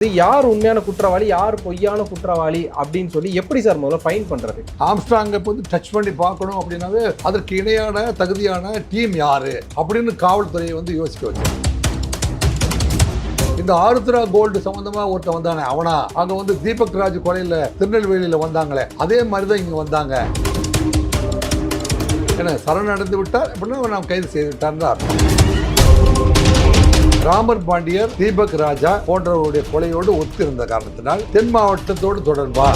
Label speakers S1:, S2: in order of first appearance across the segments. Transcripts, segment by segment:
S1: இது யார் உண்மையான குற்றவாளி யார் பொய்யான குற்றவாளி அப்படின்னு சொல்லி எப்படி சார் முதல்ல ஃபைன் பண்றது?
S2: ஆம்ஸ்ட்ராங்கை வந்து டச் பண்ணி பார்க்கணும் அப்படின்னாவே அதற்கு இணையான தகுதியான டீம் யாரு அப்படின்னு காவல்துறையை வந்து யோசிக்க வச்சு இந்த ஆருத்ரா கோல்டு சம்பந்தமா ஒருத்தன் வந்தானே அவனா? அங்க வந்து தீபக் ராஜ் கொலையில திருநெல்வேலியில வந்தாங்களே அதே மாதிரி தான் இங்க வந்தாங்க. என்ன சரணடைந்து விட்டார் அப்படின்னா நாம் கைது செய்து விட்டார் ராமர் பாண்டியர் தீபக் ராஜா போன்றவருடைய கொலையோடு ஒத்திருந்த காரணத்தினால் தென் மாவட்டத்தோடு தொடர்பா?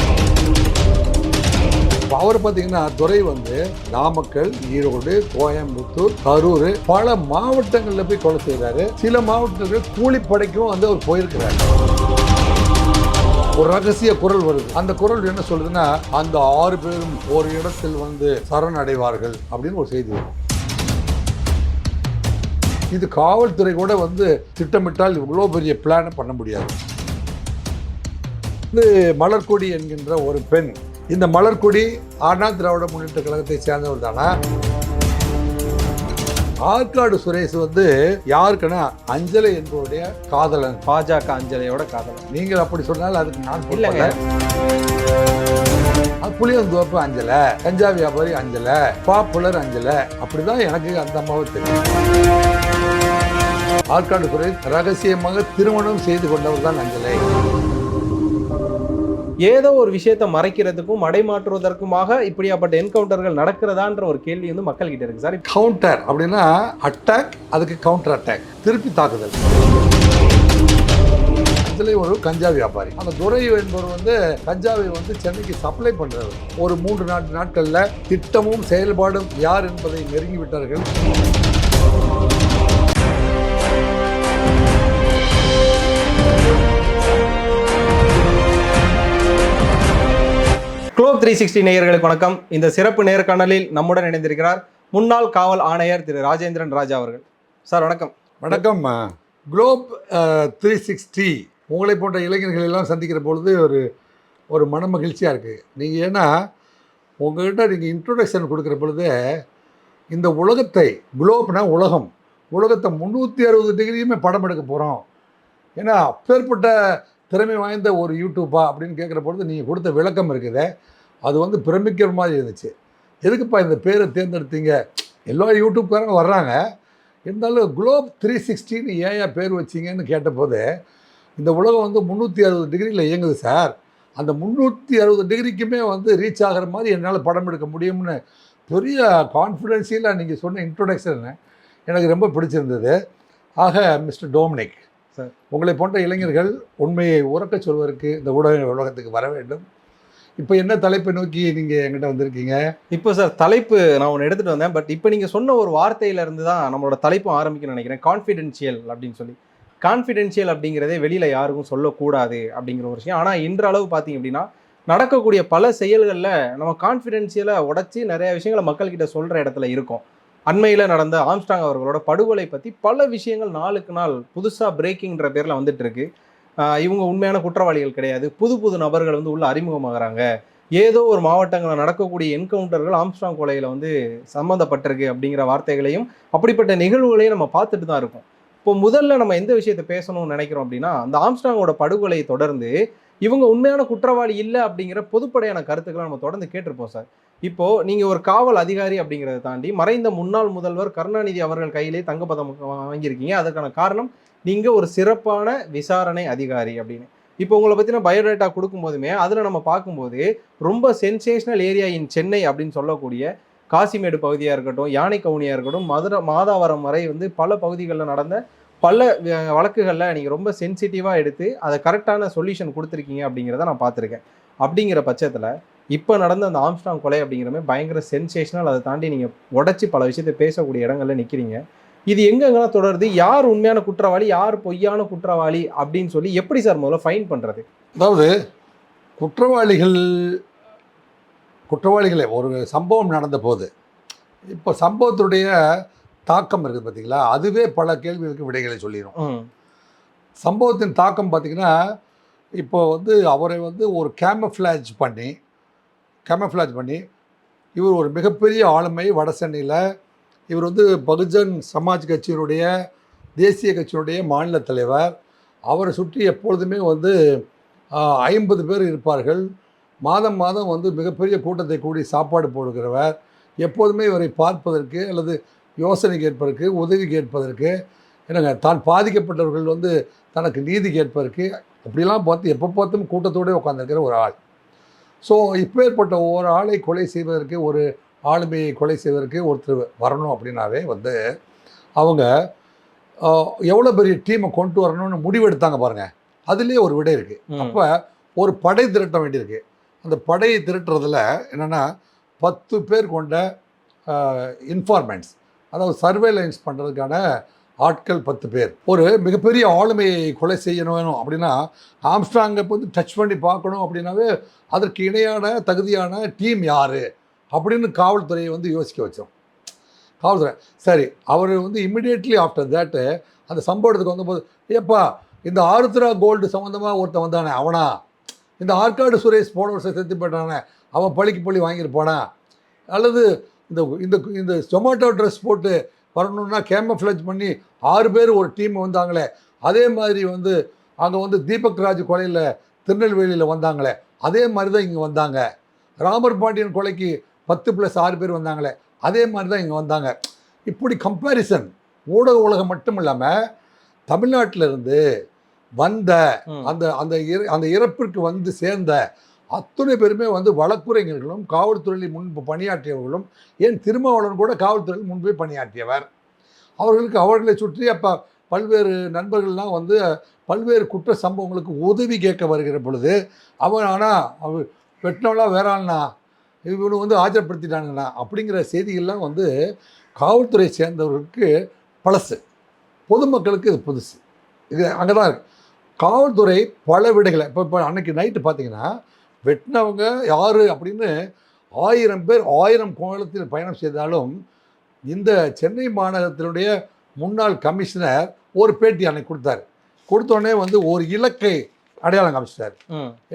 S2: அவர் பார்த்தீங்கன்னா துறை வந்து நாமக்கல் ஈரோடு கோயம்புத்தூர் கரூர் பல மாவட்டங்களில் போய் கொலை செய்கிறாரு சில மாவட்டங்கள் கூலிப்படைக்கும் வந்து அவர் போயிருக்கிறார். ஒரு ரகசிய குரல் வருது. அந்த குரல் என்ன சொல்லுதுன்னா அந்த ஆறு பேரும் ஒரு இடத்தில் வந்து சரணடைவார்கள் அப்படின்னு ஒரு செய்தி வரும் இது காவல்துறை கூட வந்து திட்டமிட்டால் இவ்வளோ பெரிய பிளானை பண்ண முடியாது. வந்து மலர்கொடி என்கின்ற ஒரு பெண். இந்த மலர்கொடி அண்ணா திராவிட முன்னேற்ற கழகத்தை சேர்ந்தவர் தானா? ஆற்காடு சுரேஷ் வந்து யாருக்குன்னா அஞ்சலை என்பவருடைய காதலன்
S1: பாஜக அஞ்சலியோட காதலன்.
S2: நீங்கள் அப்படி சொன்னால் அதுக்கு நான்.
S1: இல்லைங்க.
S2: புளியந்தோப்பு அஞ்சலை கஞ்சா வியாபாரி அஞ்சலை பாப்புலர் அஞ்சலை. அப்படிதான் எனக்கு அந்த அம்மாவை தெரியும். ஆற்காடு சுரேஷ் ரகசியமாக திருமணம் செய்து கொண்டவர் தான் அஞ்சலை.
S1: ஏதோ ஒரு விஷயத்தை மறைக்கிறதுக்கும் மடைமாற்றுவதற்குமாக இப்படியாப்பட்ட என்கவுண்டர்கள் நடக்கிறதான்ற ஒரு கேள்வி வந்து மக்கள் கிட்ட இருக்கு சார்.
S2: கவுண்டர் அப்படின்னா அட்டாக் அதுக்கு கவுண்டர் அட்டாக் திருப்பி தாக்குதல். இதுல ஒரு கஞ்சா வியாபாரி. அந்த துரை என்பவர் வந்து கஞ்சாவை வந்து சென்னைக்கு சப்ளை பண்றவர் ஒரு மூன்று நான்கு நாட்கள்ல திட்டமும் செயல்பாடும் யார் என்பதை நெருங்கி விட்டார்கள்
S1: த்ரீ சிக்ஸ்டி நேயர்களுக்கு வணக்கம். இந்த சிறப்பு நேர்காணலில் நம்முடன் இணைந்திருக்கிறார் முன்னாள் காவல் ஆணையர் திரு ராஜேந்திரன் ராஜா அவர்கள். சார் வணக்கம்.
S2: வணக்கம் குளோப் த்ரீ சிக்ஸ்டி உங்களை போன்ற இளைஞர்கள் எல்லாம் சந்திக்கிற பொழுது ஒரு ஒரு மன மகிழ்ச்சியாக இருக்குது நீங்கள் ஏன்னா உங்கள்கிட்ட நீங்கள் இன்ட்ரொடக்ஷன் கொடுக்குற பொழுது இந்த உலகத்தை குளோப்னா உலகம். உலகத்தை முந்நூற்றி அறுபது டிகிரியுமே படம் எடுக்க போகிறோம் ஏன்னா அப்பேற்பட்ட திறமை வாய்ந்த ஒரு யூடியூப்பா அப்படின்னு கேட்குற பொழுது நீங்கள் கொடுத்த விளக்கம் இருக்குது. அது வந்து பிரமிக்கிற மாதிரி இருந்துச்சு. எதுக்குப்பா இந்த பேரை தேர்ந்தெடுத்தீங்க? எல்லா யூடியூப்காரங்க வர்றாங்க. இருந்தாலும் குளோப் த்ரீ சிக்ஸ்டின்னு ஏன் பேர் வச்சீங்கன்னு கேட்டபோது இந்த உலகம் வந்து முந்நூற்றி அறுபது டிகிரியில் இயங்குது சார். அந்த முந்நூற்றி அறுபது டிகிரிக்குமே வந்து ரீச் ஆகிற மாதிரி என்னால் படம் எடுக்க முடியும்னு பெரிய கான்ஃபிடென்ஷியலாக நீங்கள் சொன்ன இன்ட்ரொடக்ஷன் எனக்கு ரொம்ப பிடிச்சிருந்தது. ஆக மிஸ்டர் டோமினிக்
S1: சார்.
S2: உங்களை போன்ற இளைஞர்கள் உண்மையை உறக்கச் சொல்வதற்கு இந்த ஊடக உலகத்துக்கு வர வேண்டும். இப்போ என்ன தலைப்பை நோக்கி நீங்கள் என்கிட்ட வந்திருக்கீங்க?
S1: இப்போ சார் தலைப்பு நான் ஒன்று எடுத்துகிட்டு வந்தேன். பட் இப்போ நீங்கள் சொன்ன ஒரு வார்த்தையிலேருந்து தான் நம்மளோட தலைப்பும் ஆரம்பிக்கணும்னு நினைக்கிறேன். கான்ஃபிடென்ஷியல் அப்படின்னு சொல்லி. கான்ஃபிடென்ஷியல் அப்படிங்கிறதே வெளியில் யாருக்கும் சொல்லக்கூடாது அப்படிங்கிற ஒரு விஷயம். ஆனால் இன்ற அளவு பார்த்தீங்க அப்படின்னா நடக்கக்கூடிய பல செயல்களில் நம்ம கான்ஃபிடென்ஷியலை உடைச்சி நிறைய விஷயங்களை மக்கள்கிட்ட சொல்கிற இடத்துல இருக்கும். அண்மையில் நடந்த ஆம்ஸ்டாங் அவர்களோட படுகொலை பற்றி பல விஷயங்கள் நாளுக்கு நாள் புதுசாக பிரேக்கிங்கிற பேரில் வந்துட்டு இருக்கு. இவங்க உண்மையான குற்றவாளிகள் கிடையாது. புது புது நபர்கள் வந்து உள்ள அறிமுகமாகறாங்க. ஏதோ ஒரு மாவட்டங்களில் நடக்கக்கூடிய என்கவுண்டர்கள் ஆம்ஸ்ட்ராங் கொலையில் வந்து சம்மந்தப்பட்டிருக்கு அப்படிங்கிற வார்த்தைகளையும் அப்படிப்பட்ட நிகழ்வுகளையும் நம்ம பார்த்துட்டு தான் இருக்கோம். இப்போ முதல்ல நம்ம எந்த விஷயத்தை பேசணும்னு நினைக்கிறோம் அப்படின்னா அந்த ஆம்ஸ்டாங்கோட படுகொலையை தொடர்ந்து இவங்க உண்மையான குற்றவாளி இல்லை அப்படிங்கிற பொதுப்படையான கருத்துக்களை நம்ம தொடர்ந்து கேட்டிருப்போம் சார். இப்போ நீங்க ஒரு காவல் அதிகாரி அப்படிங்கிறத தாண்டி மறைந்த முன்னாள் முதல்வர் கருணாநிதி அவர்கள் கையிலே தங்கப்பதம் வாங்கியிருக்கீங்க. அதற்கான காரணம் நீங்கள் ஒரு சிறப்பான விசாரணை அதிகாரி அப்படின்னு. இப்போ உங்களை பற்றின பயோடேட்டா கொடுக்கும்போதுமே அதில் நம்ம பார்க்கும்போது ரொம்ப சென்சேஷனல் ஏரியா இன் சென்னை அப்படின்னு சொல்லக்கூடிய காசிமேடு பகுதியாக இருக்கட்டும் யானை கவுனியாக இருக்கட்டும் மதுரை மாதாவரம் வரை வந்து பல பகுதிகளில் நடந்த பல வழக்குகளில் நீங்கள் ரொம்ப சென்சிட்டிவாக எடுத்து அதை கரெக்டான சொல்யூஷன் கொடுத்துருக்கீங்க அப்படிங்கிறத நான் பார்த்துருக்கேன். அப்படிங்கிற பட்சத்தில் இப்போ நடந்த அந்த ஆம்ஸ்டாங் கொலை அப்படிங்கிறமே பயங்கர சென்சேஷனல் அதை தாண்டி நீங்கள் உடச்சி பல விஷயத்தை பேசக்கூடிய இடங்களில் நிற்கிறீங்க இது எங்கெங்கெல்லாம் தொடருது? யார் உண்மையான குற்றவாளி? யார் பொய்யான குற்றவாளி? அப்படின்னு சொல்லி எப்படி சார் முதல்ல ஃபைன் பண்ணுறது
S2: அதாவது குற்றவாளிகள் குற்றவாளிகளே ஒரு சம்பவம் நடந்த போது இப்போ சம்பவத்துடைய தாக்கம் இருக்குது பார்த்தீங்களா? அதுவே பல கேள்விகளுக்கு விடைகளை சொல்லிடும் சம்பவத்தின் தாக்கம் பார்த்தீங்கன்னா இப்போ வந்து அவரை வந்து ஒரு கேமஃப்ளாஜ் பண்ணி கேமஃப்ளாஜ் பண்ணி இவர் ஒரு மிகப்பெரிய ஆளுமை வட சென்னையில் இவர் வந்து பகுஜன் சமாஜ் கட்சியினுடைய தேசிய கட்சியினுடைய மாநில தலைவர். அவரை சுற்றி எப்பொழுதுமே வந்து ஐம்பது பேர் இருப்பார்கள். மாதம் மாதம் வந்து மிகப்பெரிய கூட்டத்தை கூடி சாப்பாடு போடுகிறவர். எப்போதுமே இவரை பார்ப்பதற்கு அல்லது யோசனை கேட்பதற்கு உதவி கேட்பதற்கு என்னங்க தான் பாதிக்கப்பட்டவர்கள் வந்து தனக்கு நீதி கேட்பதற்கு அப்படிலாம் பார்த்து எப்போ பார்த்தும் கூட்டத்தோடே உட்காந்துருக்கிற ஒரு ஆள். ஸோ இப்பேற்பட்ட ஒரு ஆளை கொலை செய்வதற்கு ஒரு ஆளுமையை கொலை செய்வதற்கு ஒருத்தர் வரணும் அப்படின்னாவே வந்து அவங்க எவ்வளோ பெரிய டீமை கொண்டு வரணும்னு முடிவெடுத்தாங்க பாருங்கள் அதுலேயே ஒரு விடை இருக்குது. அப்போ ஒரு படை திரட்ட வேண்டியிருக்கு. அந்த படையை திரட்டுறதுல என்னென்னா பத்து பேர் கொண்ட இன்ஃபார்மெண்ட்ஸ் அதாவது சர்வேலைன்ஸ் பண்ணுறதுக்கான ஆட்கள் பத்து பேர். ஒரு மிகப்பெரிய ஆளுமையை கொலை செய்யணும் அப்படின்னா ஆம்ஸ்ட்ராங்கை வந்து டச் பண்ணி பார்க்கணும் அப்படின்னாவே அதற்கு இணையான தகுதியான டீம் யார்? அப்படின்னு காவல்துறையை வந்து யோசிக்க வச்சோம். காவல்துறை சரி அவர் வந்து இம்மிடியட்லி ஆஃப்டர் தேட்டு அந்த சம்பவத்துக்கு வந்தபோது ஏப்பா இந்த ஆருத்ரா கோல்டு சம்மந்தமாக ஒருத்தன் வந்தானே அவனா? இந்த ஆற்காடு சுரேஷ் போன வருஷம் செத்து போயிட்டானே அவன் பழிக்கு பழி வாங்கியிருப்பானா அல்லது இந்த இந்த இந்த ஜொமேட்டோ ட்ரெஸ் போட்டு வரணும்னா கேமஃப்ளேஜ் பண்ணி ஆறு பேர் ஒரு டீம் வந்தாங்களே அதே மாதிரி வந்து அங்கே வந்து தீபக் ராஜ் கொலையில் திருநெல்வேலியில் வந்தாங்களே அதே மாதிரி தான் இங்கே வந்தாங்க. ராமர் பாண்டியன் கொலைக்கு பத்து ப்ளஸ் ஆறு பேர் வந்தாங்களே அதே மாதிரி தான் இங்கே வந்தாங்க. இப்படி கம்பேரிசன் ஊடக உலகம் மட்டும் இல்லாமல் தமிழ்நாட்டில் இருந்து வந்த. அந்த அந்த அந்த இறப்பிற்கு வந்து சேர்ந்த அத்தனை பேருமே வந்து வழக்குரைஞர்களும் காவல்துறையில் முன்பு பணியாற்றியவர்களும் ஏன் திருமாவளவன் கூட காவல்துறையில் முன்பே பணியாற்றியவர். அவர்களுக்கு அவர்களை சுற்றி அப்போ பல்வேறு நண்பர்கள்லாம் வந்து பல்வேறு குற்ற சம்பவங்களுக்கு உதவி கேட்க வருகிற பொழுது அவன் ஆனால் அவன் வெட்டினவளாம் வேற ஆள்னா? இவனு வந்து ஆஜர்படுத்திட்டானுங்கண்ணா அப்படிங்கிற செய்திகள்லாம் வந்து காவல்துறை சேர்ந்தவர்களுக்கு பழசு. பொதுமக்களுக்கு இது புதுசு. இது அங்கே தான் இருக்கு. காவல்துறை பல விடைகளை இப்போ இப்போ அன்னைக்கு நைட்டு பார்த்தீங்கன்னா வெட்டினவங்க யார் அப்படின்னு ஆயிரம் பேர் ஆயிரம் கோலத்தில் பயணம் செய்தாலும் இந்த சென்னை மாநகரத்தினுடைய முன்னாள் கமிஷனர் ஒரு பேட்டி அன்னைக்கு கொடுத்தாரு. கொடுத்தோடனே வந்து ஒரு இலக்கை அடையாளம் காமிச்சிட்டார்.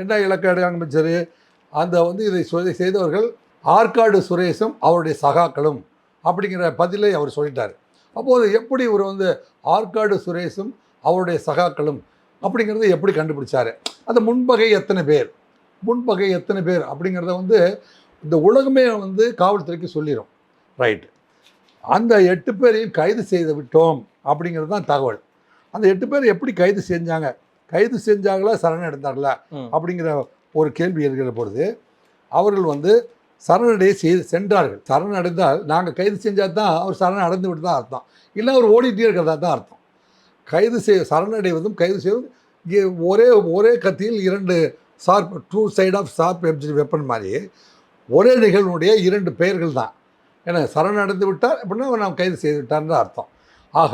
S2: என்ன இலக்கை அடையாளம் காமிச்சாரு? அந்த வந்து இதை செய்தவர்கள் ஆற்காடு சுரேஷும் அவருடைய சகாக்களும் அப்படிங்கிற பதிலை அவர் சொல்லிட்டார். அப்போது எப்படி இவர் வந்து ஆற்காடு சுரேஷும் அவருடைய சகாக்களும் அப்படிங்கிறத எப்படி கண்டுபிடிச்சாரு? அந்த முன்பகை எத்தனை பேர்? முன்பகை எத்தனை பேர்? அப்படிங்கிறத வந்து இந்த உலகமே வந்து காவல்துறைக்கு சொல்லிடும் ரைட். அந்த எட்டு பேரையும் கைது செய்து விட்டோம் அப்படிங்கிறது தான் தகவல். அந்த எட்டு பேர் எப்படி கைது செஞ்சாங்க? கைது செஞ்சாங்களா? சரணடைந்தார்களா. அப்படிங்கிற ஒரு கேள்வி இருக்கிற பொழுது அவர்கள் வந்து சரணடைய செய்து சென்றார்கள். சரணடைந்தால் நாங்கள் கைது செஞ்சால் தான் அவர் சரண அடைந்து விட்டு தான் அர்த்தம். இல்லை அவர் ஓடிட்டே இருக்கிறதா தான் அர்த்தம். கைது செய் சரணடைவதும் கைது செய்வதும் ஒரே ஒரே கத்தியில் இரண்டு sharp two side of sharp எப்ஜி weapon மாதிரி ஒரே நிகழ்வுடைய இரண்டு பெயர்கள் தான். ஏன்னா சரணடைந்து விட்டார் அப்படின்னா அவர் நாம் கைது செய்து விட்டார்னு தான் அர்த்தம். ஆக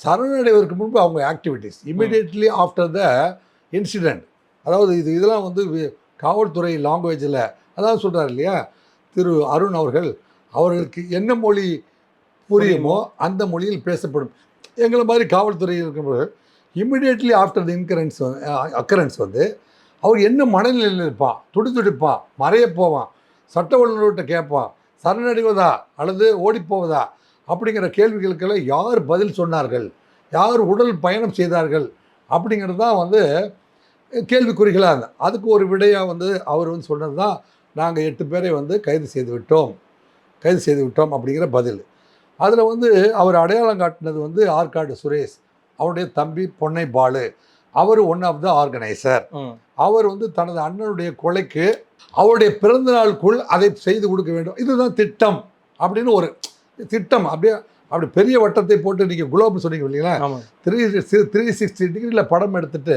S2: சரணடைவதற்கு முன்பு அவங்க activities immediately after the incident அதாவது இது இதெல்லாம் வந்து வி- காவல்துறை லாங்குவேஜில் அதான் சொல்கிறார் இல்லையா திரு அருண் அவர்கள் அவர்களுக்கு என்ன மொழி புரியுமோ அந்த மொழியில் பேசப்படும். எங்களை மாதிரி காவல்துறையில் இருக்கிறவர்கள் immediately after the incurrence occurrence வந்து அவர் என்ன மனநிலையில் இருப்பான் துடிதுடிப்பான் மறைய போவான் சட்ட ஒழுங்கோட்ட கேட்பான் சரணடைவதா அல்லது ஓடிப்போவதா அப்படிங்கிற கேள்விகளுக்கெல்லாம் யார் பதில் சொன்னார்கள்? யார் உடல் பயணம் செய்தார்கள்? அப்படிங்கிறது தான் வந்து கேள்விக்குறிகளாக. இருந்தது அதுக்கு ஒரு விடையாக வந்து அவர் வந்து சொன்னது தான் நாங்கள் எட்டு பேரை வந்து கைது செய்து விட்டோம் கைது செய்து விட்டோம் அப்படிங்கிற பதில். அதில் வந்து அவர் அடையாளம் காட்டினது வந்து ஆற்காடு சுரேஷ் அவருடைய தம்பி பொன்னை பாலு. அவர் ஒன் ஆஃப் த ஆர்கனைசர். அவர் வந்து தனது அண்ணனுடைய கொலைக்கு அவருடைய பிறந்த நாளுக்குள் அதை செய்து கொடுக்க வேண்டும். இதுதான் திட்டம் அப்படின்னு ஒரு திட்டம். அப்படியே அப்படி பெரிய வட்டத்தை போட்டு நீங்கள் குளோப் சொன்னீங்க இல்லைங்களா? த்ரீ த்ரீ சிக்ஸ்டி டிகிரியில் படம் எடுத்துட்டு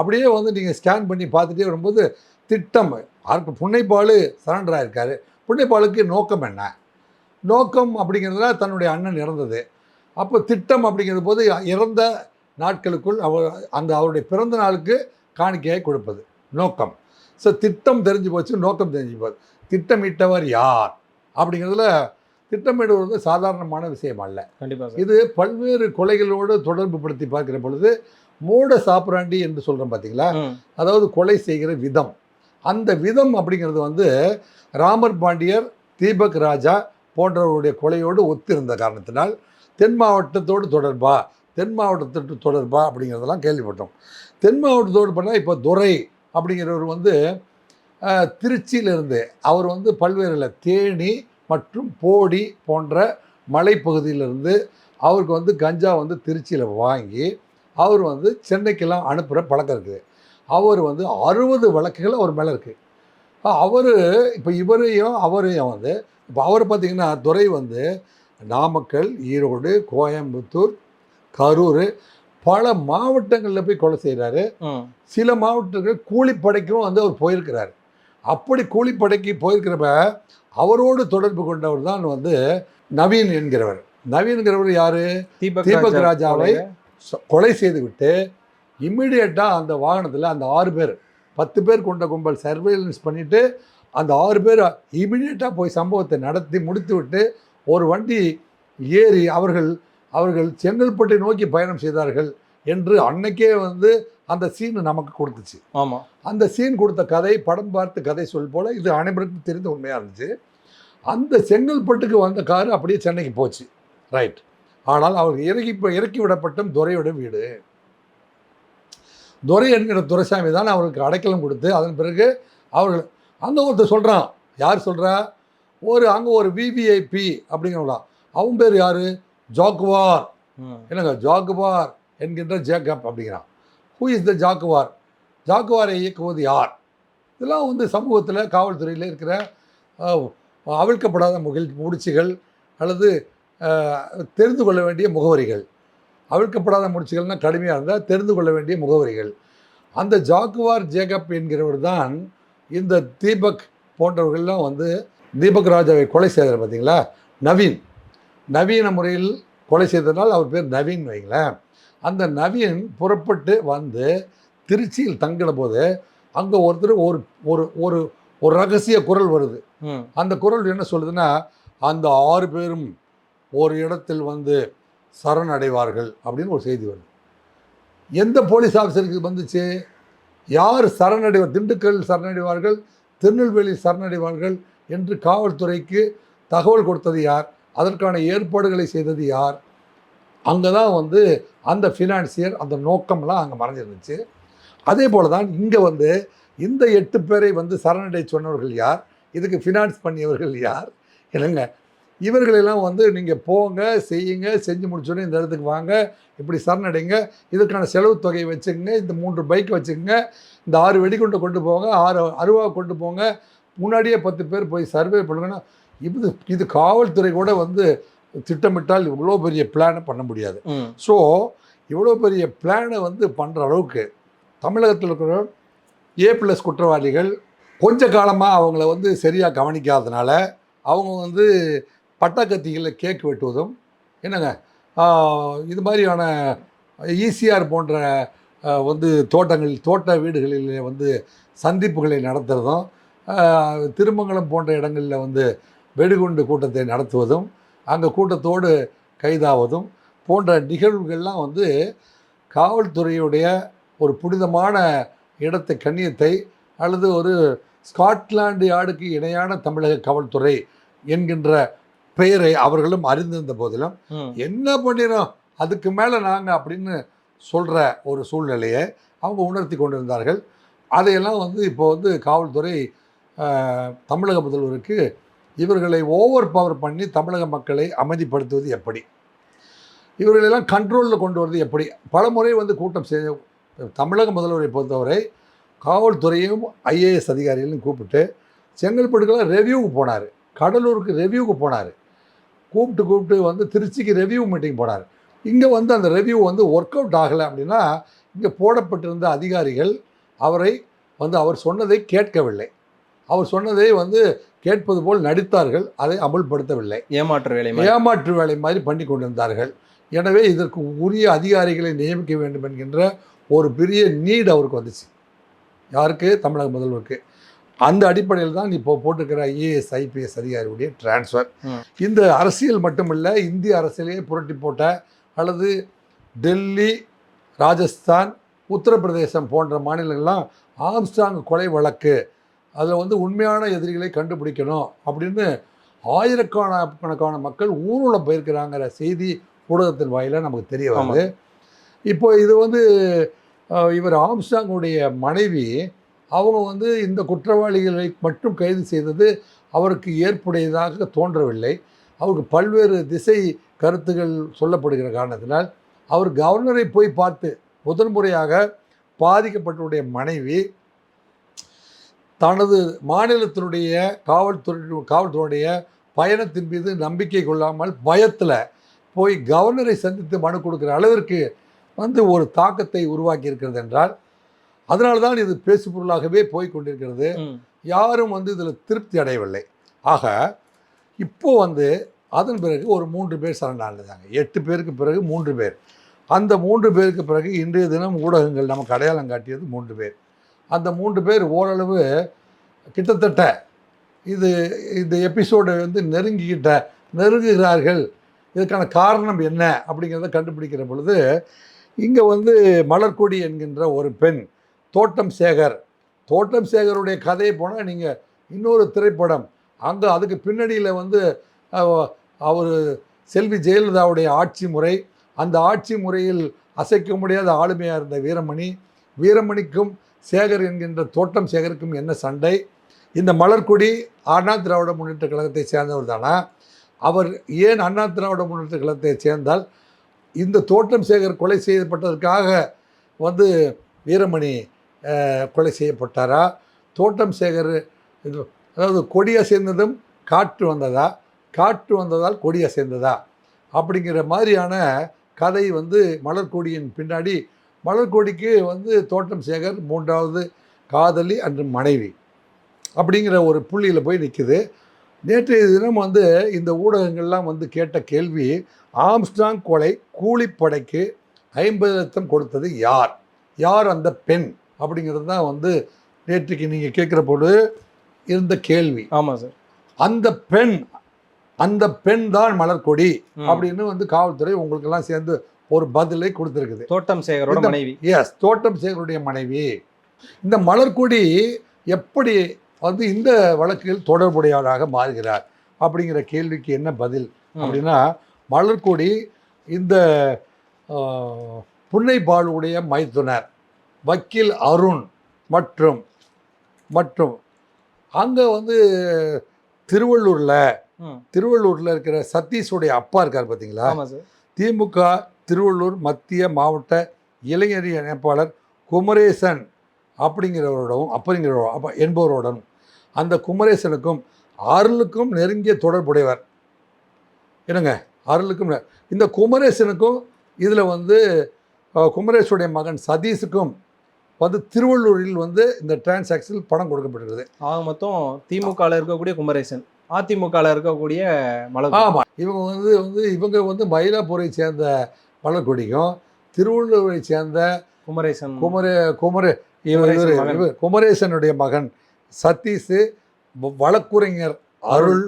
S2: அப்படியே வந்து நீங்கள் ஸ்கேன் பண்ணி பார்த்துட்டே வரும்போது திட்டம். யாருக்கு புன்னைப்பாலு சரண்டர் ஆயிருக்காரு. புன்னைப்பாலுக்கு நோக்கம் என்ன? நோக்கம் அப்படிங்கிறதுல தன்னுடைய அண்ணன் இறந்தது. அப்போ திட்டம் அப்படிங்கிற போது இறந்த நாட்களுக்குள் அவர் அந்த அவருடைய பிறந்த நாளுக்கு காணிக்கையை கொடுப்பது. நோக்கம். ஸோ திட்டம் தெரிஞ்சு போச்சு நோக்கம் தெரிஞ்சு போச்சு திட்டமிட்டவர் யார்? அப்படிங்கிறதுல திட்டமிடுவது சாதாரணமான விஷயம் அல்ல.
S1: கண்டிப்பா சார்.
S2: இது பல்வேறு கொலைகளோடு தொடர்பு படுத்தி பார்க்கிற பொழுது மூட சாப்பிராண்டி என்று சொல்கிறோம் பார்த்தீங்களா. அதாவது கொலை செய்கிற விதம். அந்த விதம் அப்படிங்கிறது வந்து ராமர் பாண்டியர் தீபக் ராஜா போன்றவருடைய கொலையோடு ஒத்திருந்த காரணத்தினால் தென் மாவட்டத்தோடு தொடர்பா தென் மாவட்டத்திற்கு தொடர்பா அப்படிங்கிறதெல்லாம் கேள்விப்பட்டோம். தென் மாவட்டத்தோடு பண்ணால் இப்போ துரை அப்படிங்கிறவர் வந்து திருச்சியிலிருந்து அவர் வந்து பல்வேறு தேனி மற்றும் போடி போன்ற மலைப்பகுதியிலிருந்து அவருக்கு வந்து கஞ்சா வந்து திருச்சியில் வாங்கி அவர் வந்து சென்னைக்கெல்லாம் அனுப்புகிற பழக்கம் இருக்குது. அவர் வந்து அறுபது வழக்குகள் அவர் மேலே இருக்குது அவர் இப்போ இவரையும் அவரையும் வந்து இப்போ அவர் பார்த்தீங்கன்னா துரை வந்து நாமக்கல் ஈரோடு கோயம்புத்தூர் கரூர் பல மாவட்டங்களில் போய் கொலை செய்கிறாரு. சில மாவட்டங்கள் கூலிப்படைக்கும் வந்து அவர் போயிருக்கிறார். அப்படி கூலிப்படைக்கு போயிருக்கிறப்ப அவரோடு தொடர்பு கொண்டவர் தான் வந்து நவீன் என்கிறவர். நவீன்கிறவர் யாரு?
S1: தீபக்
S2: தீபக்
S1: ராஜா
S2: ராஜாவை கொலை செய்து விட்டு இம்மிடியட்டாக அந்த வாகனத்தில் அந்த ஆறு பேர் பத்து பேர் கொண்ட கும்பல் சர்வேலன்ஸ் பண்ணிட்டு அந்த ஆறு பேர் இமிடியட்டாக போய் சம்பவத்தை நடத்தி முடித்து விட்டு ஒரு வண்டி ஏறி அவர்கள் அவர்கள் செங்கல்பட்டை நோக்கி பயணம் செய்தார்கள் என்று அன்னைக்கே வந்து அந்த சீன் நமக்கு கொடுத்துச்சு.
S1: ஆமா.
S2: அந்த சீன் கொடுத்த கதை படம் பார்த்து கதை சொல் போல இது அனைவருக்கும் தெரிந்த உண்மையாக இருந்துச்சு. அந்த செங்கல்பட்டுக்கு வந்த காரு அப்படியே சென்னைக்கு போச்சு. ரைட் ஆனால் அவர் இறக்கி இறக்கி விடப்பட்ட துரையோட வீடு துரை என்கிற துரைசாமி தான் அவருக்கு அடைக்கலம் கொடுத்து அதன் பிறகு அவர்கள் அங்கே ஒருத்தர் சொல்கிறான் யார் சொல்கிறா ஒரு அங்கே ஒரு விவிஐபி அப்படிங்கிறவங்களா அவன் பேர் யார் ஜாக்குவார். என்னங்க ஜாகுவார் என்கின்ற ஜேக்கப் அப்படிங்கிறான் ஹூ இஸ் த ஜாக்குவார் ஜாக்குவாரை இயக்குவது யார் இதெல்லாம் வந்து சமூகத்தில் காவல்துறையில் இருக்கிற அவிழ்க்கப்படாத முகில் முடிச்சுகள் அல்லது தெரிந்து கொள்ள வேண்டிய முகவரிகள். அவிழ்க்கப்படாத முடிச்சுகள்னால் கடுமையாக இருந்தால் தெரிந்து கொள்ள வேண்டிய முகவரிகள். அந்த ஜாக்குவார் ஜேக்கப் என்கிறவர் தான் இந்த தீபக் போன்றவர்கள்லாம் வந்து தீபக் ராஜாவை கொலை செய்தார் பார்த்தீங்களா நவீன். நவீன முறையில் கொலை செய்ததால் அவர் பேர் நவீன் வைங்களேன். அந்த நவீன் புறப்பட்டு வந்து திருச்சியில் தங்கின போது அங்கே ஒருத்தர் ஒரு ஒரு ஒரு ஒரு ரகசிய குரல் வருது. அந்த குரல் என்ன சொல்லுதுன்னா அந்த ஆறு பேரும் ஒரு இடத்தில் வந்து சரணடைவார்கள் அப்படின்னு ஒரு செய்தி வருது. எந்த போலீஸ் ஆஃபீஸருக்கு வந்துச்சு? யார் சரணடைவார் திண்டுக்கல் சரணடைவார்கள் திருநெல்வேலி சரணடைவார்கள் என்று காவல்துறைக்கு தகவல் கொடுத்தது யார்? அதற்கான ஏற்பாடுகளை செய்தது யார்? அங்கே தான் வந்து அந்த ஃபினான்சியர் அந்த நோக்கம்லாம் அங்கே மறைஞ்சிருந்துச்சு. அதே போல தான் இங்கே வந்து இந்த எட்டு பேரை வந்து சரணடை சொன்னவர்கள் யார்? இதுக்கு ஃபினான்ஸ் பண்ணியவர்கள் யார்? என்னங்க இவர்களெல்லாம் வந்து நீங்கள் போங்க செய்யுங்க செஞ்சு முடிச்சோடனே இந்த இடத்துக்கு வாங்க இப்படி சரணடைங்க. இதுக்கான செலவு தொகையை வச்சுக்கங்க இந்த மூன்று பைக் வச்சுக்கங்க இந்த ஆறு வெடிகுண்டை கொண்டு போங்க ஆறு அருவா கொண்டு போங்க. முன்னாடியே பத்து பேர் போய் சர்வே பண்ணுங்கன்னா இது இது காவல்துறை கூட வந்து திட்டமிட்டால் இவ்வளோ பெரிய பிளானை பண்ண முடியாது. ஸோ இவ்வளோ பெரிய பிளானை வந்து பண்ணுற அளவுக்கு தமிழகத்தில் இருக்கிற ஏ ப்ளஸ் குற்றவாளிகள் கொஞ்ச காலமாக அவங்கள வந்து சரியாக கவனிக்காதனால அவங்க வந்து பட்டாக்கத்திகளில் கேக் வெட்டுவதும் என்னங்க இது மாதிரியான ஈசிஆர் போன்ற வந்து தோட்டங்கள் தோட்ட வீடுகளில் வந்து சந்திப்புகளை நடத்துகிறதும் திருமங்கலம் போன்ற இடங்களில் வந்து வெடிகுண்டு கூட்டத்தை நடத்துவதும் அங்கே கூட்டத்தோடு கைதாவதும் போன்ற நிகழ்வுகள்லாம் வந்து காவல்துறையுடைய ஒரு புனிதமான இடத்தை கண்ணியத்தை அல்லது ஒரு ஸ்காட்லாண்டு யார்டுக்கு இணையான தமிழக காவல்துறை என்கின்ற பெயரை அவர்களும் அறிந்திருந்த போதிலும். என்ன பண்ணிடும் அதுக்கு மேலே நாங்கள் அப்படின்னு சொல்கிற ஒரு சூழ்நிலையை அவங்க உணர்த்தி கொண்டிருந்தார்கள். அதையெல்லாம் வந்து இப்போ வந்து காவல்துறை தமிழக முதல்வருக்கு இவர்களை ஓவர் பவர் பண்ணி தமிழக மக்களை அமைதிப்படுத்துவது எப்படி? இவர்களெல்லாம் கண்ட்ரோலில் கொண்டு வருவது எப்படி? பலமுறை வந்து கூட்டம் செய்ய தமிழக முதல்வரை பொறுத்தவரை காவல்துறையும் ஐஏஎஸ் அதிகாரிகளையும் கூப்பிட்டு செங்கல்பட்டுக்கெல்லாம் ரெவ்யூவுக்கு போனார். கடலூருக்கு ரெவ்யூவுக்கு போனார். கூப்பிட்டு கூப்பிட்டு வந்து திருச்சிக்கு ரெவ்யூ மீட்டிங் போனார். இங்கே வந்து அந்த ரெவ்யூ வந்து ஒர்க் அவுட் ஆகலை அப்படின்னா இங்கே போடப்பட்டிருந்த அதிகாரிகள் அவரை வந்து அவர் சொன்னதை கேட்கவில்லை. அவர் சொன்னதை வந்து கேட்பது போல் நடித்தார்கள் அதை அமுல்படுத்தவில்லை.
S1: ஏமாற்று வேலை மாதிரி.
S2: ஏமாற்று வேலை மாதிரி பண்ணி கொண்டிருந்தார்கள். எனவே இதற்கு உரிய அதிகாரிகளை நியமிக்க வேண்டும் என்கின்ற ஒரு பெரிய நீட் அவருக்கு வந்துச்சு. யாருக்கு? தமிழக முதல்வருக்கு. அந்த அடிப்படையில் தான் இப்போ போட்டிருக்கிற ஐஏஎஸ் ஐபிஎஸ் அதிகாரியுடைய டிரான்ஸ்ஃபர். இந்த அரசியல் மட்டுமில்லை இந்திய அரசியலையே புரட்டி போட்ட அல்லது டெல்லி ராஜஸ்தான் உத்தரப்பிரதேசம் போன்ற மாநிலங்கள்லாம் ஆம்ஸ்டாங் கொலை வழக்கு அதில் வந்து உண்மையான எதிரிகளை கண்டுபிடிக்கணும் அப்படின்னு ஆயிரக்கணக்கான மக்கள் ஊர்வலம் போயிருக்கிறாங்கிற செய்தி ஊடகத்தின் வாயிலாக நமக்கு தெரிய வருது. இப்போ இது வந்து இவர் ஆம்ஸ்டாங்குடைய மனைவி அவங்க வந்து இந்த குற்றவாளிகளை மட்டும் கைது செய்தது அவருக்கு ஏற்புடையதாக தோன்றவில்லை. அவருக்கு பல்வேறு திசை கருத்துகள் சொல்லப்படுகிற காரணத்தினால் அவர் கவர்னரை போய் பார்த்து முதன்முறையாக பாதிக்கப்பட்டவருடைய மனைவி தனது மாநிலத்தினுடைய காவல்துறை காவல்துறையுடைய பயணத்தின் மீது நம்பிக்கை கொள்ளாமல் பயத்தில் போய் கவர்னரை சந்தித்து மனு கொடுக்குற அளவிற்கு வந்து ஒரு தாக்கத்தை உருவாக்கி இருக்கிறது என்றால் அதனால தான் இது பேசுபொருளாகவே போய் கொண்டிருக்கிறது. யாரும் வந்து இதில் திருப்தி அடையவில்லை. ஆக இப்போ வந்து அதன் பிறகு ஒரு மூன்று பேர் சரணாண்டாங்க எட்டு பேருக்கு பிறகு மூன்று பேர். அந்த மூன்று பேருக்கு பிறகு இன்றைய தினம் ஊடகங்கள் நமக்கு அடையாளம் காட்டியது மூன்று பேர். அந்த மூன்று பேர் ஓரளவு கிட்டத்தட்ட இது இந்த எபிசோடை வந்து நெருங்கிக்கிட்ட நெருங்குகிறார்கள். இதுக்கான காரணம் என்ன அப்படிங்கிறத கண்டுபிடிக்கிற பொழுது இங்கே வந்து மலர்கொடி என்கின்ற ஒரு பெண் தோட்டம் சேகர். தோட்டம் சேகருடைய கதையை போனால் நீங்கள் இன்னொரு திரைப்படம். அங்கே அதுக்கு பின்னணியில் வந்து அவர் செல்வி ஜெயலலிதாவுடைய ஆட்சி முறை. அந்த ஆட்சி முறையில் அசைக்க முடியாத ஆளுமையாக இருந்த வீரமணி. வீரமணிக்கும் சேகர் என்கின்ற தோட்டம் சேகருக்கும் என்ன சண்டை? இந்த மலர்கொடி அண்ணா திராவிட முன்னேற்ற கழகத்தை சேர்ந்தவர் தானா? அவர் ஏன் அண்ணா திராவிட முன்னேற்ற கழகத்தை சேர்ந்தால் இந்த தோட்டம் சேகர் கொலை செய்யப்பட்டதற்காக வந்து வீரமணி கொலை செய்யப்பட்டாரா? தோட்டம் சேகர் இது அதாவது கொடியை சேர்ந்ததும் காற்று வந்ததா? காற்று வந்ததால் கொடியை சேர்ந்ததா? அப்படிங்கிற மாதிரியான கதை வந்து மலர்கொடியின் பின்னாடி. மலர்கொடிக்கு வந்து தோட்டம் சேகர் மூன்றாவது காதலி அன்று மனைவி அப்படிங்கிற ஒரு புள்ளியில் போய் நிற்குது நேற்றைய தினம் வந்து இந்த ஊடகங்கள்லாம் வந்து கேட்ட கேள்வி ஆம்ஸ்டாங் கொலை கூலிப்படைக்கு ஐம்பது லட்சம் கொடுத்தது யார்? யார் அந்த பெண்? அப்படிங்கிறது தான் வந்து நேற்றுக்கு நீங்கள் கேட்குற பொழுது இருந்த கேள்வி.
S1: ஆமா சார்
S2: அந்த பெண் அந்த பெண் தான் மலர்கொடி. அப்படின்னு வந்து காவல்துறை உங்களுக்கெல்லாம் சேர்ந்து ஒரு பதிலை கொடுத்துருக்குது.
S1: தோட்டம் சேகரோட மனைவி.
S2: எஸ் தோட்டம் சேகருடைய மனைவி. இந்த மலர்கொடி எப்படி வந்து இந்த வழக்கில் தொடர்புடையவராக மாறுகிறார் அப்படிங்கிற கேள்விக்கு என்ன பதில். அப்படின்னா மலர்கொடி இந்த புன்னை பாலுடைய மைத்துனர். வக்கீல் அருண் மற்றும் மற்றும் அங்கே வந்து திருவள்ளூரில். திருவள்ளூரில் இருக்கிற சதீஷுடைய அப்பா இருக்கார் பார்த்தீங்களா
S1: ஆமா சார்.
S2: திமுக திருவள்ளூர் மத்திய மாவட்ட இளைஞர் இணைப்பாளர் குமரேசன் அப்படிங்கிறவரோடவும் அப்படிங்கிறவரோ அப்ப என்பவரோடும் அந்த குமரேசனுக்கும் அருளுக்கும் நெருங்கிய தொடர்புடையவர். என்னங்க? அருளுக்கும் இந்த குமரேசனுக்கும் இதில் வந்து அஹ், குமரேசனுடைய மகன் சதீஷுக்கும் வந்து திருவள்ளூரில் வந்து இந்த டிரான்சாக்ஷனில் பணம் கொடுக்கப்பட்டிருக்குது.
S1: ஆக மொத்தம் திமுகல இருக்கக்கூடிய குமரேசன் அதிமுகல இருக்கக்கூடிய மலர்
S2: ஆமாம் இவங்க வந்து வந்து இவங்க வந்து மயிலாப்பூரை சேர்ந்த மலர்கொடியும் திருவள்ளூரை சேர்ந்த
S1: குமரேசன்.
S2: குமரே குமரே இவர் குமரேசனுடைய மகன் சதீஷ் வழக்குரைஞர் அருள்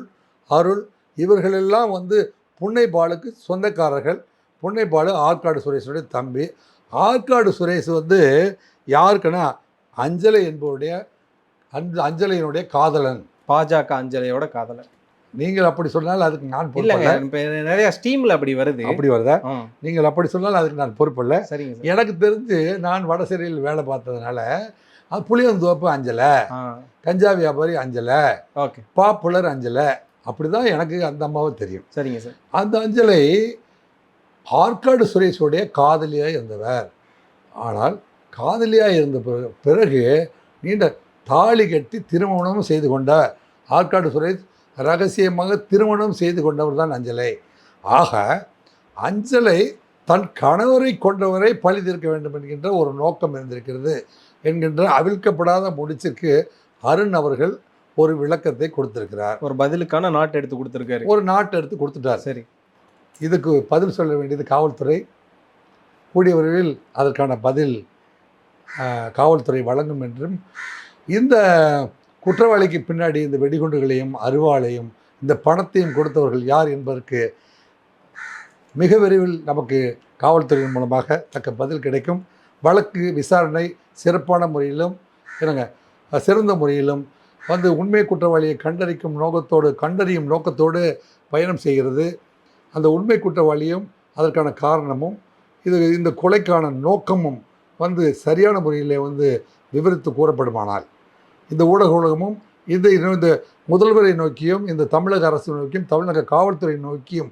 S2: அருள் இவர்களெல்லாம் வந்து புன்னைபாலுக்கு சொந்தக்காரர்கள் புன்னைபாலு ஆற்காடு சுரேஷனுடைய தம்பி ஆற்காடு சுரேஷ் வந்து யாருக்குன்னா அஞ்சலை என்பவருடைய அஞ்ச அஞ்சலையினுடைய காதலன்.
S1: பாஜக அஞ்சலியோட காதலர்
S2: நீங்கள் அப்படி சொன்னால் அதுக்கு நான் பொறுப்பல்ல
S1: நிறைய ஸ்டீம்ல அப்படி வருது.
S2: அப்படி வருதா? நீங்கள் அப்படி சொன்னால் அதுக்கு நான் பொறுப்பல்ல
S1: சரிங்க சார்.
S2: எனக்கு தெரிஞ்சு நான் வடசேரியில் வேலை பார்த்ததுனால அது புளியந்தோப்பு அஞ்சலை கஞ்சா வியாபாரி அஞ்சலை
S1: ஓகே.
S2: பாப்புலர் அஞ்சலை அப்படி தான் எனக்கு அந்த அம்மாவை தெரியும்.
S1: சரிங்க சார்.
S2: அந்த அஞ்சலை ஆற்காடு சுரேஷுடைய காதலியாக இருந்தவர். ஆனால் காதலியாக இருந்த பிறகு- பிறகு நீண்ட தாலி கட்டி திருமணமும் செய்து கொண்டார். ஆற்காடு சுரேஷ் ரகசியமாக திருமணம் செய்து கொண்டவர் தான் அஞ்சலை. ஆக அஞ்சலை தன் கணவரை கொண்டவரை பழி தீர்க்க வேண்டும் என்கின்ற ஒரு நோக்கம் இருந்திருக்கிறது என்கின்ற அவிழ்க்கப்படாத முடிச்சிற்கு அருண் அவர்கள் ஒரு விளக்கத்தை கொடுத்திருக்கிறார்.
S1: ஒரு பதிலுக்கான நாட்டு எடுத்து கொடுத்துருக்காரு.
S2: ஒரு நாட்டை எடுத்து கொடுத்துட்டார்.
S1: சரி.
S2: இதுக்கு பதில் சொல்ல வேண்டியது காவல்துறை. கூடிய விரைவில் அதற்கான பதில் காவல்துறை வழங்கும் என்றும் இந்த குற்றவாளிக்கு பின்னாடி இந்த வெடிகுண்டுகளையும் அருவாளையும் இந்த பணத்தையும் கொடுத்தவர்கள் யார் என்பதற்கு மிக விரைவில் நமக்கு காவல்துறையின் மூலமாக தக்க பதில் கிடைக்கும். வழக்கு விசாரணை சிறப்பான முறையிலும் என்னங்க சிறந்த முறையிலும் வந்து உண்மை குற்றவாளியை கண்டறிக்கும் நோக்கத்தோடு கண்டறியும் நோக்கத்தோடு பயணம் செய்கிறது. அந்த உண்மை குற்றவாளியும் அதற்கான காரணமும் இது இந்த கொலைக்கான நோக்கமும் வந்து சரியான முறையில் வந்து விவரித்து கூறப்படுமானால் இந்த ஊடக உலகமும் இந்த இந்த முதல்வரை நோக்கியும் இந்த தமிழக அரசு நோக்கியும் தமிழக காவல்துறை நோக்கியும்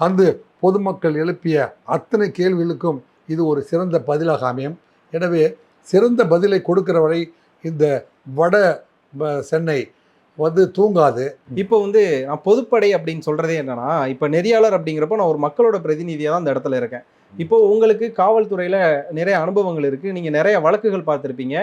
S2: அந்த பொதுமக்கள் எழுப்பிய அத்தனை கேள்விகளுக்கும் இது ஒரு சிறந்த பதிலாக அமையும். எனவே சிறந்த பதிலை கொடுக்கிற வரை இந்த வட சென்னை வந்து தூங்காது.
S1: இப்போ வந்து நான் பொதுப்படை அப்படின்னு சொல்றதே என்னன்னா இப்போ நெறியாளர் அப்படிங்கிறப்போ நான் ஒரு மக்களோட பிரதிநிதியா தான் இந்த இடத்துல இருக்கேன். இப்போ உங்களுக்கு காவல்துறையில நிறைய அனுபவங்கள் இருக்கு. நீங்க நிறைய வழக்குகள் பார்த்திருப்பீங்க.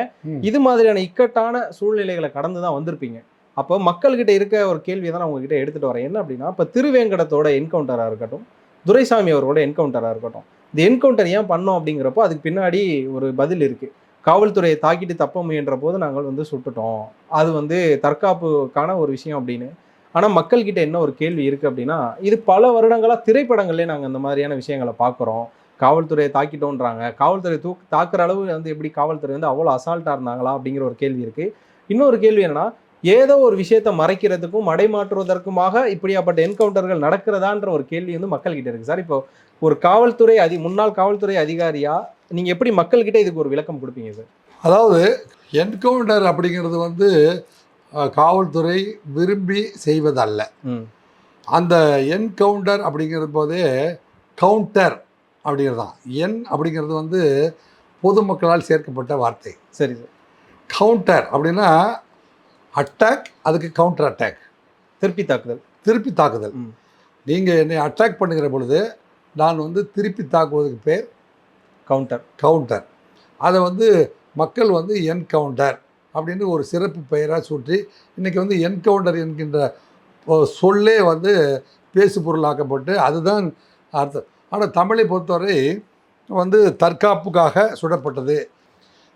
S1: இது மாதிரியான இக்கட்டான சூழ்நிலைகளை கடந்து தான் வந்திருப்பீங்க. அப்போ மக்கள்கிட்ட இருக்க ஒரு கேள்வியை தான் நான் உங்ககிட்ட எடுத்துட்டு வரேன். என்ன அப்படின்னா இப்போ திருவேங்கடத்தோட என்கவுண்டரா இருக்கட்டும் துரைசாமி அவரோட என்கவுண்டரா இருக்கட்டும். இந்த என்கவுண்டர் ஏன் பண்ணோம் அப்படிங்கிறப்போ அதுக்கு பின்னாடி ஒரு பதில் இருக்கு. காவல்துறையை தாக்கிட்டு தப்ப முயன்ற போது நாங்கள் வந்து சுட்டுட்டோம். அது வந்து தற்காப்புக்கான ஒரு விஷயம் அப்படின்னு. ஆனால் மக்கள்கிட்ட என்ன ஒரு கேள்வி இருக்குது அப்படின்னா இது பல வருடங்களாக திரைப்படங்கள்லேயே நாங்கள் இந்த மாதிரியான விஷயங்களை பார்க்குறோம். காவல்துறையை தாக்கிட்டோன்றாங்க. காவல்துறை தூக் தாக்குற அளவு வந்து எப்படி காவல்துறை வந்து அவ்வளோ அசால்ட்டாக இருந்தாங்களா அப்படிங்கிற ஒரு கேள்வி இருக்குது இன்னொரு கேள்வி என்னன்னா ஏதோ ஒரு விஷயத்தை மறைக்கிறதுக்கும் மடைமாற்றுவதற்குமாக இப்படியாப்பட்ட என்கவுண்டர்கள் நடக்கிறதான்ற ஒரு கேள்வி வந்து மக்கள்கிட்ட இருக்குது சார் இப்போ ஒரு காவல்துறை அதி முன்னாள் காவல்துறை அதிகாரியாக நீங்க எப்படி மக்கள்கிட்ட இதுக்கு ஒரு விளக்கம் கொடுப்பீங்க சார்?
S2: அதாவது என்கவுண்டர் அப்படிங்கிறது வந்து காவல்துறை விரும்பி செய்வதல்ல. அந்த என்கவுண்டர் அப்படிங்கிறது போதே கவுண்டர் அப்படிங்கிறது தான் என் அப்படிங்கிறது வந்து பொதுமக்களால் சேர்க்கப்பட்ட வார்த்தை.
S1: சரி சார்.
S2: கவுண்டர் அப்படின்னா அட்டாக் அதுக்கு கவுண்டர் அட்டாக்
S1: திருப்பி தாக்குதல்.
S2: திருப்பி தாக்குதல். நீங்கள் என்னை அட்டாக் பண்ணுகிற பொழுது நான் வந்து திருப்பி தாக்குவதற்கு பேர்
S1: கவுண்டர்
S2: கவுண்டர் அதை வந்து மக்கள் வந்து என்கவுண்டர் அப்படின்னு ஒரு சிறப்பு பெயராக சுற்றி இன்றைக்கி வந்து என்கவுண்டர் என்கின்ற சொல்லே வந்து பேசு பொருளாக்கப்பட்டு அதுதான் அர்த்தம். ஆனால் தமிழை பொறுத்தவரை வந்து தற்காப்புக்காக சுடப்பட்டது.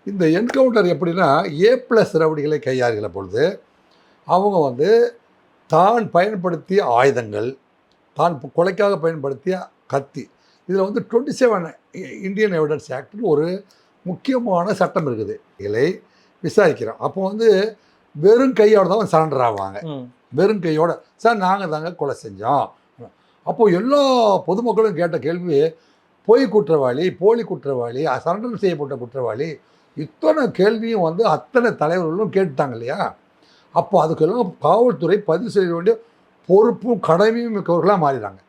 S2: இந்த என்கவுண்டர் எப்படின்னா ஏ ப்ளஸ் ரவுடிகளை கையாளுகிற பொழுது அவங்க வந்து தான் பயன்படுத்திய ஆயுதங்கள் தான் கொலைக்காக பயன்படுத்திய கத்தி இதில் வந்து டுவெண்ட்டி செவன் இந்தியன் எவிடன்ஸ் ஆக்ட்னு ஒரு முக்கியமான சட்டம் இருக்குது. இதில் விசாரிக்கிறோம். அப்போ வந்து வெறும் கையோட தான் சரண்டர் ஆவாங்க. வெறும் கையோட சார் நாங்கள் தாங்க கொலை செஞ்சோம். அப்போது எல்லா பொதுமக்களும் கேட்ட கேள்வி பொய் குற்றவாளி போலி குற்றவாளி சரண்டர் செய்யப்பட்ட குற்றவாளி இத்தனை கேள்வியும் வந்து அத்தனை தலைவர்களும் கேட்டுட்டாங்க இல்லையா? அப்போ அதுக்கெல்லாம் காவல்துறை பதிவு செய்ய வேண்டிய பொறுப்பும் கடமையும் மிக்கவர்களாக மாறிடுறாங்க.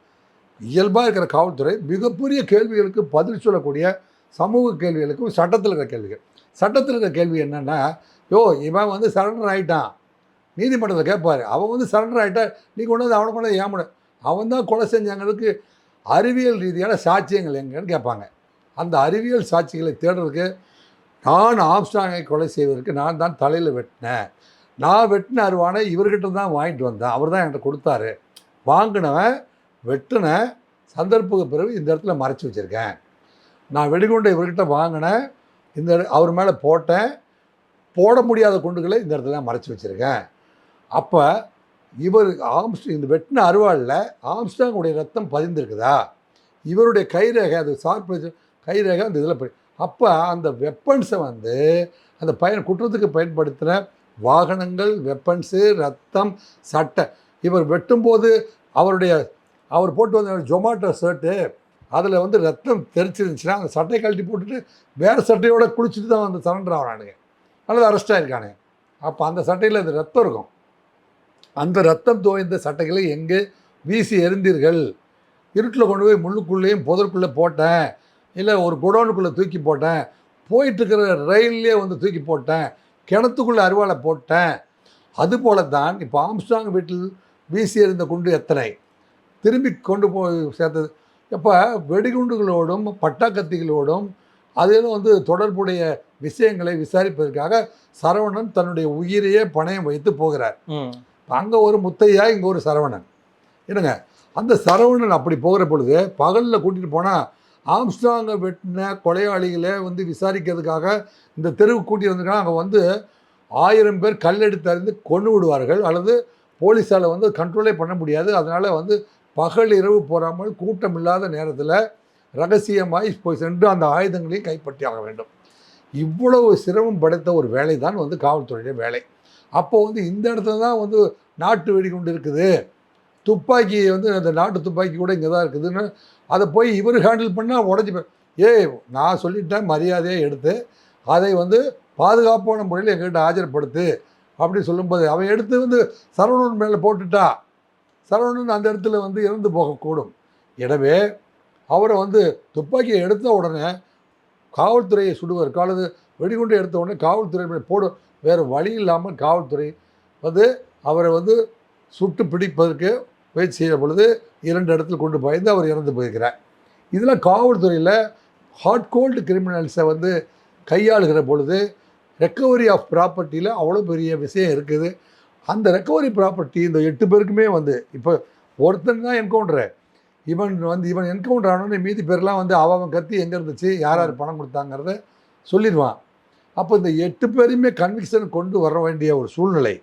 S2: இயல்பாக இருக்கிற காவல்துறை மிகப்பெரிய கேள்விகளுக்கு பதில் சொல்லக்கூடிய சமூக கேள்விகளுக்கும் சட்டத்தில் இருக்கிற கேள்விகள். சட்டத்தில் இருக்கிற கேள்வி என்னென்னா யோ இவன் வந்து சரண்டர் ஆகிட்டான் நீதிமன்றத்தில் கேட்பார் அவன் வந்து சரண்டர் ஆகிட்டா நீ கொண்டு வந்து அவனை கொண்டு வந்து ஏன் அவன் தான் கொலை செஞ்சவங்களுக்கு அறிவியல் ரீதியான சாட்சியங்கள் எங்கன்னு கேட்பாங்க. அந்த அறிவியல் சாட்சிகளை தேடுறதுக்கு நான் ஆம்ஸ்டாங்கை கொலை செய்வதற்கு நான் தான் தலையில் வெட்டினேன். நான் வெட்டின அருவானை இவர்கிட்ட தான் வாங்கிட்டு வந்தேன். அவர் தான் என்கிட்ட கொடுத்தாரு. வாங்கினவன் வெட்டின சந்தர்ப்புக்கு பிறகு இந்த இடத்துல மறைச்சி வச்சுருக்கேன். நான் வெடிகுண்டை இவர்கிட்ட வாங்கினேன். இந்த அவர் மேலே போட்டேன். போட முடியாத குண்டுகளை இந்த இடத்துல மறைச்சி வச்சுருக்கேன். அப்போ இவர் ஆம்ஸ்ட் இந்த வெட்டின அருவாளில் ஆம்ஸ்டாங்குடைய ரத்தம் பதிந்திருக்குதா? இவருடைய கைரேகை அது சார்பு கைரேகை அந்த இதில் அப்போ அந்த வெப்பன்ஸை வந்து அந்த பயன் குற்றத்துக்கு பயன்படுத்தின வாகனங்கள் வெப்பன்ஸு ரத்தம் சட்டை இவர் வெட்டும்போது அவருடைய அவர் போட்டு வந்த ஜொமாட்டோ ஷர்ட்டு அதில் வந்து ரத்தம் தெரிச்சிருந்துச்சுன்னா அந்த சட்டையை கழட்டி போட்டுட்டு வேறு சட்டையோட குளிச்சுட்டு தான் வந்து சரண்டர் ஆகிறானுங்க அல்லது அரெஸ்ட் ஆகிருக்கானுங்க அப்போ அந்த சட்டையில் அந்த ரத்தம் இருக்கும். அந்த ரத்தம் தோய்ந்த சட்டைகளை எங்கே வீசி எறிந்தீர்கள்? இருட்டில் கொண்டு போய் முள்ளுக்குள்ளேயும் புதற்குள்ளே போட்டேன். இல்லை ஒரு குடோனுக்குள்ளே தூக்கி போட்டேன். போயிட்டுருக்கிற ரயில்லே வந்து தூக்கி போட்டேன். கிணத்துக்குள்ளே அருவாளை போட்டேன். அதுபோல தான் இப்போ ஆம்ஸ்டாங் வீட்டில் வீசி எறிந்த குண்டு எத்தனை? திரும்பி கொண்டு போய் சேர்த்தது. இப்போ வெடிகுண்டுகளோடும் பட்டாக்கத்திகளோடும் அதிலும் வந்து தொடர்புடைய விஷயங்களை விசாரிப்பதற்காக சரவணன் தன்னுடைய உயிரையே பணயம் வைத்து போகிறார். அங்கே ஒரு முத்தையா இங்கே ஒரு சரவணன். என்னங்க? அந்த சரவணன் அப்படி போகிற பொழுது பகலில் கூட்டிகிட்டு போனால் ஆம்ஸ்டாங்கை வெட்டின கொலையாளிகளை வந்து விசாரிக்கிறதுக்காக இந்த தெருவுக்கு கூட்டிட்டு வந்திருக்காங்க. அங்கே வந்து ஆயிரம் பேர் கல்லெடுத்து அறிந்து கொண்டு விடுவார்கள். அல்லது போலீஸால் வந்து கண்ட்ரோலே பண்ண முடியாது. அதனால் வந்து பகல் இரவு போகாமல் கூட்டம் இல்லாத நேரத்தில் ரகசியமாய் போய் சென்று அந்த ஆயுதங்களையும் கைப்பற்றி ஆக வேண்டும். இவ்வளவு சிரமம் படைத்த ஒரு வேலை தான் வந்து காவல்துறையுடைய வேலை. அப்போது வந்து இந்த இடத்துல தான் வந்து நாட்டு வெடிகுண்டு இருக்குது. துப்பாக்கி வந்து அந்த நாட்டு துப்பாக்கி கூட இங்கே தான் இருக்குதுன்னு அதை போய் இவர் ஹேண்டில் பண்ணால் உடஞ்சி போய் ஏய் நான் சொல்லிட்டேன் மரியாதையை எடுத்து அதை வந்து பாதுகாப்பான முறையில் எங்ககிட்ட ஆஜர்படுத்து அப்படி சொல்லும்போது அவன் எடுத்து வந்து சரவணன் மேலே போட்டுட்டா. சரவணன் அந்த இடத்துல வந்து இறந்து போகக்கூடும். எனவே அவரை வந்து துப்பாக்கியை எடுத்த உடனே காவல்துறையை சுடுவதற்கு அல்லது வெடிகுண்டு எடுத்த உடனே காவல்துறை போடு போடும் வேறு வழி இல்லாமல் காவல்துறை வந்து அவரை வந்து சுட்டு பிடிப்பதற்கு முயற்சி செய்த பொழுது இரண்டு இடத்துல கொண்டு பாய்ந்து அவர் இறந்து போயிருக்கிறார். இதில் காவல்துறையில் ஹாட் கோல்டு கிரிமினல்ஸை வந்து கையாளுகிற பொழுது ரெக்கவரி ஆஃப் ப்ராப்பர்ட்டியில் அவ்வளோ பெரிய விஷயம் இருக்குது. அந்த ரெக்கவரி ப்ராப்பர்ட்டி இந்த எட்டு பேருக்குமே வந்து இப்போ ஒருத்தன் தான் என்கவுண்டரு இவன் வந்து இவன் என்கவுண்டர் ஆனோடனே மீதி பேர்லாம் வந்து அவன் கத்தி எங்கே இருந்துச்சு யார் யார் பணம் கொடுத்தாங்கிறத சொல்லிடுவான் அப்போ இந்த எட்டு பேரையுமே கன்விக்ஷன் கொண்டு வர வேண்டிய ஒரு சூழ்நிலை.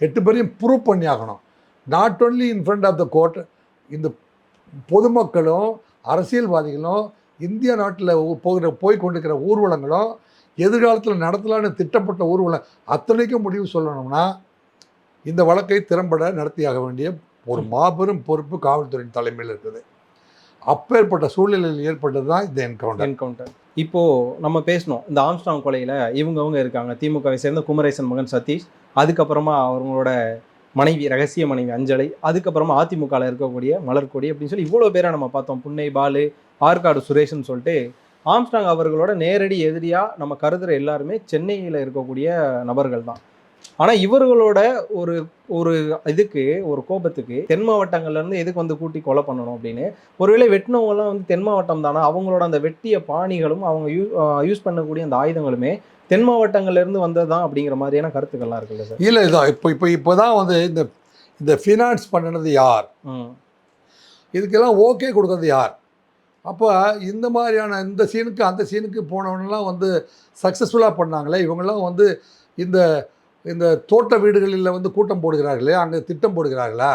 S2: எட்டு பேரையும் ப்ரூவ் பண்ணி ஆகணும். Not only in front of the court இந்த பொதுமக்களும் அரசியல்வாதிகளும் இந்திய நாட்டில் போகிற போய் கொண்டிருக்கிற ஊர்வலங்களும் எதிர்காலத்தில் நடத்தலான்னு திட்டப்பட்ட ஊர்வலம் அத்தனைக்கும் முடிவு சொல்லணும்னா இந்த வழக்கை திறம்பட நடத்தியாக வேண்டிய ஒரு மாபெரும் பொறுப்பு காவல்துறையின் தலைமையில் இருக்குது. அப்பேற்பட்ட சூழ்நிலையில் ஏற்பட்டது தான் இந்த என்கவுண்டர்
S1: என்கவுண்டர் இப்போ நம்ம பேசணும். இந்த ஆம்ஸ்டாங் கொலையில இவங்கவங்க இருக்காங்க. திமுகவை சேர்ந்த குமரேசன் மகன் சதீஷ் அதுக்கப்புறமா அவங்களோட மனைவி ரகசிய மனைவி அஞ்சலை அதுக்கப்புறமா அதிமுகவில் இருக்கக்கூடிய மலர்கொடி அப்படின்னு சொல்லி இவ்வளோ பேரை நம்ம பார்த்தோம். புன்னை பாலு ஆற்காடு சுரேஷ்னு சொல்லிட்டு ஆம்ஸ்டாங் அவர்களோட நேரடி எதிரியாக நம்ம கருதுகிற எல்லாருமே சென்னையில் இருக்கக்கூடிய நபர்கள் தான் ஆனால் இவர்களோட ஒரு ஒரு இதுக்கு ஒரு கோபத்துக்கு தென் மாவட்டங்கள்ல இருந்து எதுக்கு வந்து கூட்டி கொலை பண்ணணும் அப்படின்னு? ஒருவேளை வெட்டினவங்கலாம் வந்து தென் மாவட்டம் தானே? அவங்களோட அந்த வெட்டிய பாணிகளும் அவங்க யூ யூஸ் பண்ணக்கூடிய அந்த ஆயுதங்களுமே தென் மாவட்டங்கள்ல இருந்து வந்தது தான் அப்படிங்கிற மாதிரியான கருத்துக்கள்லாம் இருக்குல்ல சார்?
S2: இல்லை இதான் இப்போ இப்போ இப்போ தான் வந்து இந்த இந்த ஃபினான்ஸ் பண்ணினது யார்? இதுக்கெல்லாம் ஓகே கொடுக்கறது யார்? அப்போ இந்த மாதிரியான இந்த சீனுக்கு அந்த சீனுக்கு போனவனெல்லாம் வந்து சக்ஸஸ்ஃபுல்லாக பண்ணாங்களே? இவங்கெல்லாம் வந்து இந்த இந்த தோட்ட வீடுகளில் வந்து கூட்டம் போடுகிறார்களே அங்கே திட்டம் போடுகிறார்களா?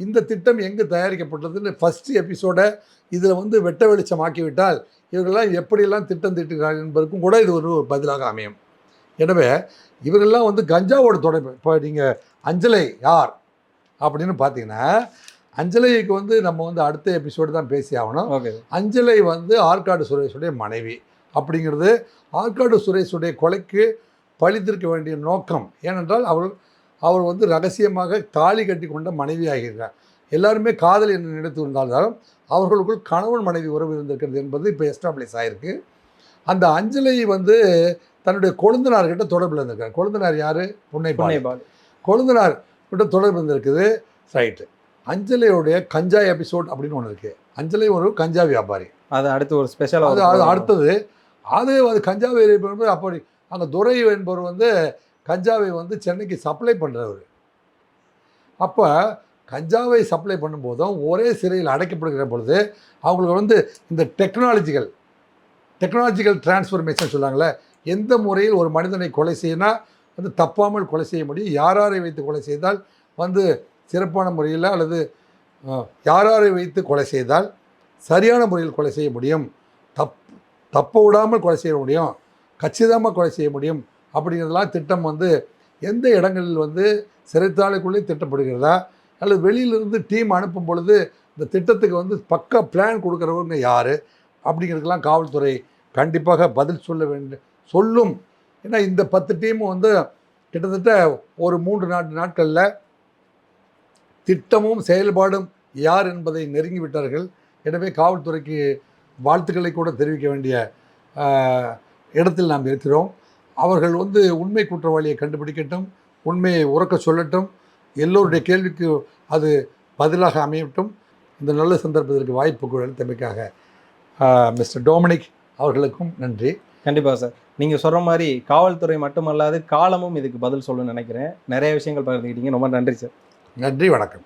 S2: இந்த திட்டம் எங்கே தயாரிக்கப்பட்டதுன்னு ஃபஸ்ட்டு எபிசோடை இதில் வந்து வெட்ட வெளிச்சமாக்கி விட்டால் இவர்களெல்லாம் எப்படியெல்லாம் திட்டம் தீட்டுகிறார்கள் என்பதற்கும் கூட இது ஒரு பதிலாக அமையும். எனவே இவரெல்லாம் வந்து கஞ்சாவோட தொடர்பு இப்போ நீங்கள் அஞ்சலை யார்? அப்படின்னு பார்த்தீங்கன்னா அஞ்சலைக்கு வந்து நம்ம வந்து அடுத்த எபிசோடு தான் பேசி ஆகணும். அஞ்சலை வந்து ஆற்காடு சுரேஷுடைய மனைவி. அப்படிங்கிறது ஆற்காடு சுரேஷுடைய கொலைக்கு பழித்திருக்க வேண்டிய நோக்கம். ஏனென்றால் அவர் அவர் வந்து ரகசியமாக தாலி கட்டி கொண்ட மனைவி ஆகியிருக்கார் எல்லாருமே காதல் என்று நினைத்து இருந்தாலும் அவர்களுக்குள் கணவன் மனைவி உறவு இருந்திருக்கிறது என்பது இப்போ எஸ்டாப்ளிஷ் ஆகிருக்கு அந்த அஞ்சலை வந்து தன்னுடைய கொழுந்தனார்கிட்ட தொடர்பில் இருந்திருக்கார். கொழுந்தனார் யார்? புன்னை
S1: புன்னை பாலு
S2: கொழுந்தனார் கிட்ட தொடர்பு இருந்திருக்குது. ரைட்டு அஞ்சலையுடைய கஞ்சா எபிசோட் அப்படின்னு ஒன்று இருக்குது அஞ்சலை ஒரு கஞ்சா வியாபாரி.
S1: அது அடுத்து ஒரு ஸ்பெஷல்
S2: அது அது அடுத்தது. அது அது கஞ்சாவை என்பது அப்படி அந்த துரை என்பவர் வந்து கஞ்சாவை வந்து சென்னைக்கு சப்ளை பண்ணுறவர் அப்போ கஞ்சாவை சப்ளை பண்ணும்போதும் ஒரே சிறையில் அடைக்கப்படுகிற பொழுது அவங்களுக்கு வந்து இந்த டெக்னாலஜிகள் டெக்னாலஜிக்கல் டிரான்ஸ்ஃபர்மேஷன் சொல்லுவாங்களே எந்த முறையில் ஒரு மனிதனை கொலை செய்யினா வந்து தப்பாமல் கொலை செய்ய முடியும். யாராரை வைத்து கொலை செய்தால் வந்து சிறப்பான முறையில் அல்லது யாராரை வைத்து கொலை செய்தால் சரியான முறையில் கொலை செய்ய முடியும். தப் தப்ப விடாமல் கொலை செய்ய முடியும். கச்சிதமாக கொலை செய்ய முடியும் அப்படிங்கிறதெல்லாம் திட்டம் வந்து எந்த இடங்களில் வந்து சிறைத்தாளுக்குள்ளே திட்டப்படுகிறதா? அல்லது வெளியிலிருந்து டீம் அனுப்பும் பொழுது இந்த திட்டத்துக்கு வந்து பக்கா பிளான் கொடுக்குறவங்க யார்? அப்படிங்கிறதுக்கெல்லாம் காவல்துறை கண்டிப்பாக பதில் சொல்ல வேண்டும் சொல்லும். ஏன்னா இந்த பத்து டீமும் வந்து கிட்டத்தட்ட ஒரு மூன்று நான்கு நாட்களில் திட்டமும் செயல்பாடும் யார் என்பதை நெருங்கி விட்டார்கள் எனவே காவல்துறைக்கு வாழ்த்துக்களை கூட தெரிவிக்க வேண்டிய இடத்தில் நாம் இருக்கிறோம். அவர்கள் வந்து உண்மை குற்றவாளியை கண்டுபிடிக்கட்டும் உண்மையை உறக்க சொல்லட்டும். எல்லோருடைய கேள்விக்கு அது பதிலாக அமையட்டும். இந்த நல்ல சந்தர்ப்பத்திற்கு வாய்ப்பு அளித்தமைக்காக மிஸ்டர் டொமினிக் அவர்களுக்கும் நன்றி.
S1: கண்டிப்பாக சார். நீங்கள் சொல்கிற மாதிரி காவல்துறை மட்டுமல்லாது காலமும் இதுக்கு பதில் சொல்லணும்னு நினைக்கிறேன். நிறைய விஷயங்கள் பகிர்ந்துக்கிட்டீங்க. ரொம்ப நன்றி சார்.
S2: நன்றி வணக்கம்.